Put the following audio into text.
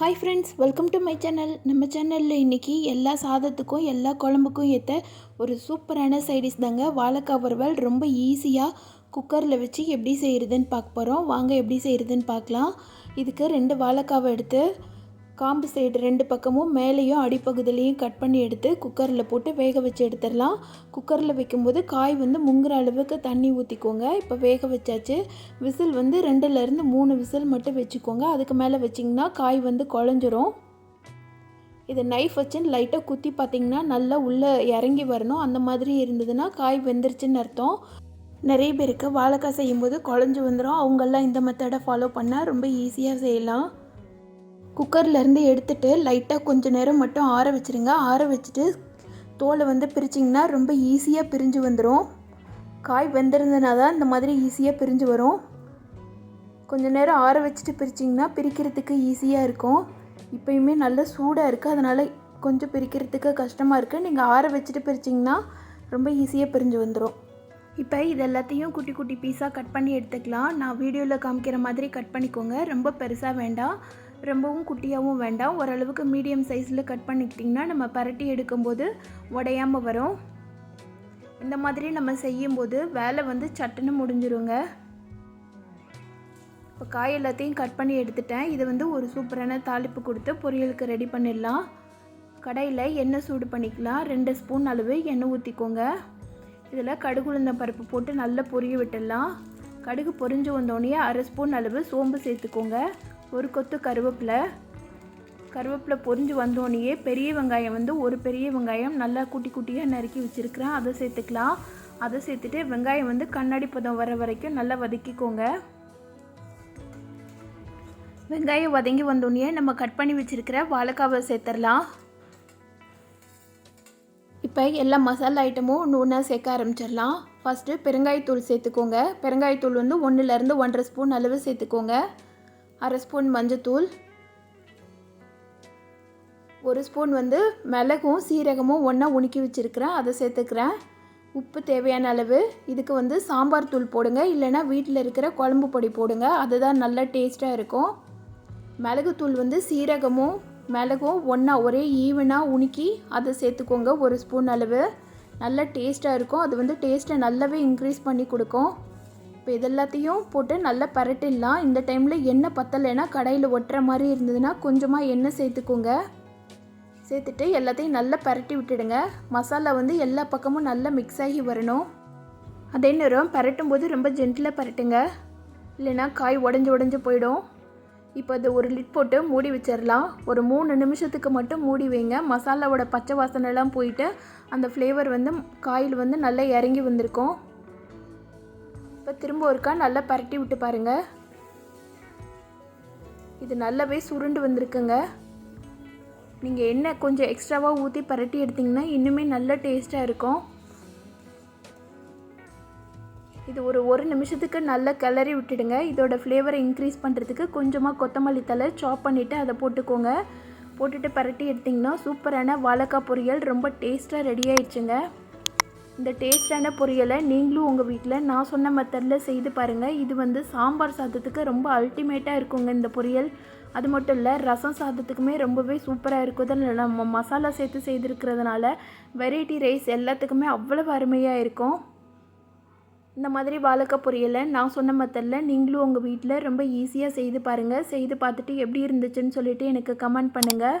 Hi friends welcome to my channel நம்ம சேனலில் இன்றைக்கி எல்லா சாதத்துக்கும் எல்லா குழம்புக்கும் ஏற்ற ஒரு சூப்பரான சைடிஸ் தாங்க. வாழைக்காய் வறுவல் ரொம்ப ஈஸியாக குக்கரில் வச்சு எப்படி செய்கிறதுன்னு பார்க்க போகிறோம் வாங்க எப்படி செய்கிறதுன்னு பார்க்கலாம். இதுக்கு ரெண்டு வாழைக்காவை எடுத்து காம்பு சைடு ரெண்டு பக்கமும் மேலேயும் அடிப்பகுதியிலையும் கட் பண்ணி எடுத்து குக்கரில் போட்டு வேக வச்சு எடுத்துடலாம். குக்கரில் வைக்கும்போது காய் வந்து முங்குற அளவுக்கு தண்ணி ஊற்றிக்கோங்க இப்போ வேக வச்சாச்சு. விசில் வந்து ரெண்டுலேருந்து மூணு விசில் மட்டும் வச்சுக்கோங்க. அதுக்கு மேலே வச்சிங்கன்னா காய் வந்து குழஞ்சிரும். இதை நைஃப் வச்சு லைட்டாக குத்தி பார்த்திங்கன்னா நல்லா உள்ளே இறங்கி வரணும். அந்த மாதிரி இருந்ததுன்னா காய் வெந்துருச்சுன்னு அர்த்தம். நிறைய பேருக்கு வாழைக்காய் செய்யும்போது குழஞ்சி வந்துடும் அவங்கெல்லாம் இந்த மெத்தடை ஃபாலோ பண்ணால் ரொம்ப ஈஸியாக செய்யலாம். குக்கர்லேருந்து எடுத்துகிட்டு லைட்டாக கொஞ்சம் நேரம் மட்டும் ஆற வச்சுருங்க. ஆற வச்சுட்டு தோலை வந்து பிரிச்சிங்கன்னா ரொம்ப ஈஸியாக பிரிஞ்சு வந்துடும் காய் வெந்திருந்தனா தான் இந்த மாதிரி ஈஸியாக பிரிஞ்சு வரும். கொஞ்சம் நேரம் ஆற வச்சுட்டு பிரிச்சிங்கன்னா பிரிக்கிறதுக்கு ஈஸியாக இருக்கும். இப்போயுமே நல்ல சூடாக இருக்குது அதனால் கொஞ்சம் பிரிக்கிறதுக்கு கஷ்டமாக இருக்குது நீங்கள் ஆற வச்சுட்டு பிரிச்சிங்கன்னா ரொம்ப ஈஸியாக பிரிஞ்சு வந்துடும் இப்போ இது எல்லாத்தையும் குட்டி குட்டி பீஸாக கட் பண்ணி எடுத்துக்கலாம். நான் வீடியோவில் காமிக்கிற மாதிரி கட் பண்ணிக்கோங்க. ரொம்ப பெருசாக வேண்டாம். ரொம்பவும் குட்டியாகவும் வேண்டாம். ஓரளவுக்கு மீடியம் சைஸில் கட் பண்ணிக்கிட்டிங்கன்னா நம்ம பரட்டி எடுக்கும்போது உடையாமல் வரும். இந்த மாதிரி நம்ம செய்யும்போது வேலை வந்து சட்டுன்னு முடிஞ்சிருங்க. இப்போ காய் எல்லாத்தையும் கட் பண்ணி எடுத்துட்டேன். இதை வந்து ஒரு சூப்பரான தாளிப்பு கொடுத்து பொரியலுக்கு ரெடி பண்ணிடலாம். கடையில் எண்ணெய் சூடு பண்ணிக்கலாம். ரெண்டு ஸ்பூன் அளவு எண்ணெய் ஊற்றிக்கோங்க இதில் கடுகுளுந்த பருப்பு போட்டு நல்லா பொரிய விட்டுடலாம். கடுகு பொரிஞ்சு வந்தோடனே அரை ஸ்பூன் அளவு சோம்பு சேர்த்துக்கோங்க. ஒரு கொத்து கருவேப்பிலை. கருவேப்பிலை பொரிஞ்சு வந்தோடனே பெரிய வெங்காயம் வந்து ஒரு பெரிய வெங்காயம் நல்லா குட்டி குட்டியாக நறுக்கி வச்சுருக்கிறேன். அதை சேர்த்துக்கலாம். அதை சேர்த்துட்டு வெங்காயம் வந்து கண்ணாடி பதம் வர வரைக்கும் நல்லா வதக்கிக்கோங்க. வெங்காயம் வதங்கி வந்தோடனே நம்ம கட் பண்ணி வச்சுருக்கிற வாழைக்காவை சேர்த்துடலாம். இப்போ எல்லா மசாலா ஐட்டமும் ஒன்று ஒன்றா சேர்க்க ஆரம்பிச்சிடலாம். ஃபஸ்ட்டு பெருங்காயத்தூள் சேர்த்துக்கோங்க. பெருங்காயத்தூள் வந்து ஒன்றுலேருந்து ஒன்றரை ஸ்பூன் அளவு சேர்த்துக்கோங்க. அரை ஸ்பூன் மஞ்சத்தூள் ஒரு ஸ்பூன் வந்து மிளகும் சீரகமும் ஒன்றா உணுக்கி வச்சுருக்கிறேன். அதை சேர்த்துக்கிறேன். உப்பு தேவையான அளவு. இதுக்கு வந்து சாம்பார் தூள் போடுங்க. இல்லைனா வீட்டில் இருக்கிற குழம்பு பொடி போடுங்க. அதுதான் நல்லா டேஸ்ட்டாக இருக்கும். மிளகுத்தூள் வந்து சீரகமும் மிளகும் ஒன்றா ஒரே ஈவனாக உணுக்கி அதை சேர்த்துக்கோங்க. ஒரு ஸ்பூன் அளவு. நல்லா டேஸ்ட்டாக இருக்கும். அது வந்து டேஸ்ட்டை நல்லாவே இன்க்ரீஸ் பண்ணி கொடுக்கும். இப்போ இது எல்லாத்தையும் போட்டு நல்லா பரட்டிடலாம். இந்த டைமில் எண்ணெய் பத்தலைன்னா கடையில் ஒட்டுற மாதிரி இருந்ததுன்னா கொஞ்சமாக எண்ணெய் சேர்த்துக்கோங்க. சேர்த்துட்டு எல்லாத்தையும் நல்லா பரட்டி விட்டுடுங்க. மசாலா வந்து எல்லா பக்கமும் நல்லா மிக்ஸ் ஆகி வரணும். அதே நேரம் பரட்டும் போது ரொம்ப ஜென்டிலாக பரட்டுங்க. இல்லைன்னா காய் உடஞ்சி உடஞ்சி போயிடும். இப்போ அது ஒரு லிட் போட்டு மூடி வச்சிடலாம். ஒரு மூணு நிமிஷத்துக்கு மட்டும் மூடி வைங்க. மசாலாவோட பச்சை வாசனைலாம் போயிட்டு அந்த ஃப்ளேவர் வந்து காயில் வந்து நல்லா இறங்கி வந்திருக்கும். இப்போ திரும்ப ஒருக்கா நல்லா பரட்டி விட்டு பாருங்கள் இது நல்லாவே சுருண்டு வந்திருக்குங்க. நீங்கள் எண்ணெய் கொஞ்சம் எக்ஸ்ட்ராவாக ஊற்றி பரட்டி எடுத்திங்கன்னா இன்னுமே நல்ல டேஸ்ட்டாக இருக்கும். இது ஒரு ஒரு நிமிஷத்துக்கு நல்லா கிளறி விட்டுடுங்க. இதோட ஃப்ளேவரை இன்க்ரீஸ் பண்ணுறதுக்கு கொஞ்சமாக கொத்தமல்லி தலை சாப் பண்ணிவிட்டு அதை போட்டுக்கோங்க. போட்டுட்டு பரட்டி எடுத்திங்கன்னா சூப்பரான வாழைக்காய் பொரியல் ரொம்ப டேஸ்ட்டாக ரெடி ஆயிடுச்சுங்க. இந்த டேஸ்டான பொரியலை நீங்களும் உங்கள் வீட்டில் நான் சொன்ன மெத்தடில் செய்து பாருங்கள் இது வந்து சாம்பார் சாதத்துக்கு ரொம்ப அல்டிமேட்டாக இருக்குங்க இந்த பொரியல். அது மட்டும் இல்லை ரசம் சாதத்துக்குமே ரொம்பவே சூப்பராக இருக்கும். நம்ம மசாலா சேர்த்து செய்திருக்கிறதுனால வெரைட்டி ரைஸ் எல்லாத்துக்குமே அவ்வளவு அருமையாக இருக்கும். இந்த மாதிரி வாழைக்காய் பொரியலை நான் சொன்ன மெத்தடில் நீங்களும் உங்கள் வீட்டில் ரொம்ப ஈஸியாக செய்து பாருங்கள் செய்து பார்த்துட்டு எப்படி இருந்துச்சுன்னு சொல்லிவிட்டு எனக்கு கமெண்ட் பண்ணுங்கள்